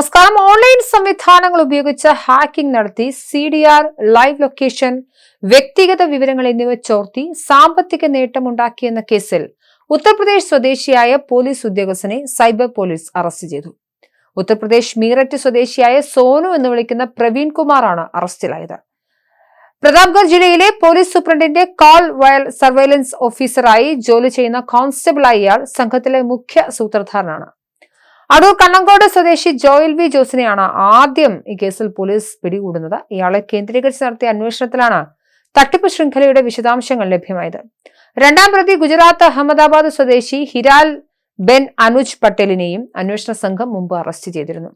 നമസ്കാരം. ഓൺലൈൻ സംവിധാനങ്ങൾ ഉപയോഗിച്ച് ഹാക്കിംഗ് നടത്തി C D R live location വ്യക്തിഗത വിവരങ്ങൾ എന്നിവ ചോർത്തി സാമ്പത്തിക നേട്ടമുണ്ടാക്കിയെന്ന കേസിൽ ഉത്തർപ്രദേശ് സ്വദേശിയായ പോലീസ് ഉദ്യോഗസ്ഥനെ സൈബർ പോലീസ് അറസ്റ്റ് ചെയ്തു. ഉത്തർപ്രദേശ് മീററ്റ് സ്വദേശിയായ സോനു എന്ന് വിളിക്കുന്ന പ്രവീൺ കുമാറാണ് അറസ്റ്റിലായത്. പ്രതാപ്ഗഡ് ജില്ലയിലെ പോലീസ് സൂപ്രണ്ടിന്റെ കോൾ വയൽ സർവൈലൻസ് ഓഫീസറായി ജോലി ചെയ്യുന്ന കോൺസ്റ്റബിളായ ഇയാൾ സംഘത്തിലെ മുഖ്യ സൂത്രധാരനാണ്. അടൂർ കണ്ണങ്കോട് സ്വദേശി ജോയൽ വി ജോസിനെയാണ് ആദ്യം ഈ കേസിൽ പോലീസ് പിടികൂടുന്നത്. ഇയാളെ കേന്ദ്രീകരിച്ച് നടത്തിയ അന്വേഷണത്തിലാണ് തട്ടിപ്പ് ശൃംഖലയുടെ വിശദാംശങ്ങൾ ലഭ്യമായത്. രണ്ടാം പ്രതി ഗുജറാത്ത് അഹമ്മദാബാദ് സ്വദേശി ഹിരാൽ ബെൻ അനുജ് പട്ടേലിനെയും അന്വേഷണ സംഘം മുമ്പ് അറസ്റ്റ് ചെയ്തിരുന്നു.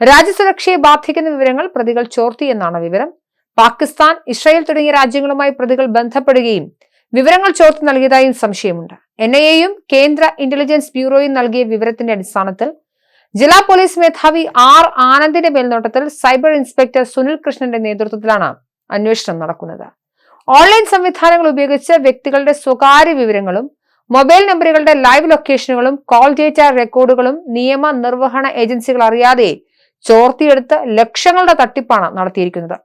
രാജ്യസുരക്ഷയെ ബാധിക്കുന്ന വിവരങ്ങൾ പ്രതികൾ ചോർത്തി എന്നാണ് വിവരം. പാകിസ്ഥാൻ ഇസ്രായേൽ തുടങ്ങിയ രാജ്യങ്ങളുമായി പ്രതികൾ ബന്ധപ്പെടുകയും വിവരങ്ങൾ ചോർത്തി നൽകിയതായും സംശയമുണ്ട്. എൻ ഐ എയും കേന്ദ്ര ഇന്റലിജൻസ് ബ്യൂറോയും നൽകിയ വിവരത്തിന്റെ അടിസ്ഥാനത്തിൽ ജില്ലാ പോലീസ് മേധാവി ആർ ആനന്ദിന്റെ മേൽനോട്ടത്തിൽ സൈബർ ഇൻസ്പെക്ടർ സുനിൽ കൃഷ്ണന്റെ നേതൃത്വത്തിലാണ് അന്വേഷണം നടക്കുന്നത്. ഓൺലൈൻ സംവിധാനങ്ങൾ ഉപയോഗിച്ച് വ്യക്തികളുടെ സ്വകാര്യ വിവരങ്ങളും മൊബൈൽ നമ്പറുകളുടെ ലൈവ് ലൊക്കേഷനുകളും കോൾ ഡേറ്റ റെക്കോർഡുകളും നിയമ നിർവഹണ ഏജൻസികൾ അറിയാതെ ചോർത്തിയെടുത്ത് ലക്ഷങ്ങളുടെ തട്ടിപ്പാണ് നടത്തിയിരിക്കുന്നത്.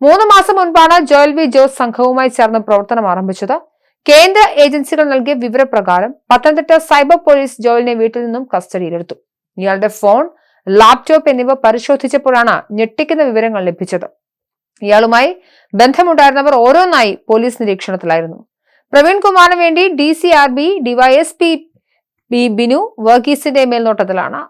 മൂന്ന് മാസം മുൻപാണ് ജോയൽ വി ജോസ് സംഘവുമായി ചേർന്ന് പ്രവർത്തനം ആരംഭിച്ചത്. കേന്ദ്ര ഏജൻസികൾ നൽകിയ വിവരപ്രകാരം പത്തനംതിട്ട സൈബർ പോലീസ് ജോയലിനെ വീട്ടിൽ നിന്നും കസ്റ്റഡിയിലെടുത്തു. ഇയാളുടെ ഫോൺ ലാപ്ടോപ്പ് എന്നിവ പരിശോധിച്ചപ്പോഴാണ് ഞെട്ടിക്കുന്ന വിവരങ്ങൾ ലഭിച്ചത്. ഇയാളുമായി ബന്ധമുണ്ടായിരുന്നവർ ഓരോന്നായി പോലീസ് നിരീക്ഷണത്തിലായിരുന്നു. പ്രവീൺ കുമാറിന് വേണ്ടി D C R B DYSP B Binu വർഗീസിന്റെ മേൽനോട്ടത്തിലാണ്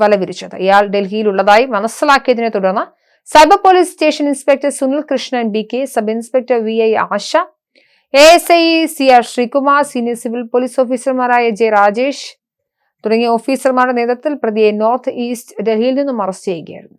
വലവിരിച്ചത് ഇയാൾ ഡൽഹിയിലുള്ളതായി മനസ്സിലാക്കിയതിനെ തുടർന്ന് cyber police station inspector Sunil Krishnan B K sub inspector V I Asha A S I C R Sreekumar senior civil police ഓഫീസർമാരായ ജെ രാജേഷ് തുടങ്ങിയ ഓഫീസർമാരുടെ നേതൃത്വത്തിൽ പ്രതിയെ നോർത്ത് ഈസ്റ്റ് ഡൽഹിയിൽ നിന്നും അറസ്റ്റ് ചെയ്യുകയായിരുന്നു.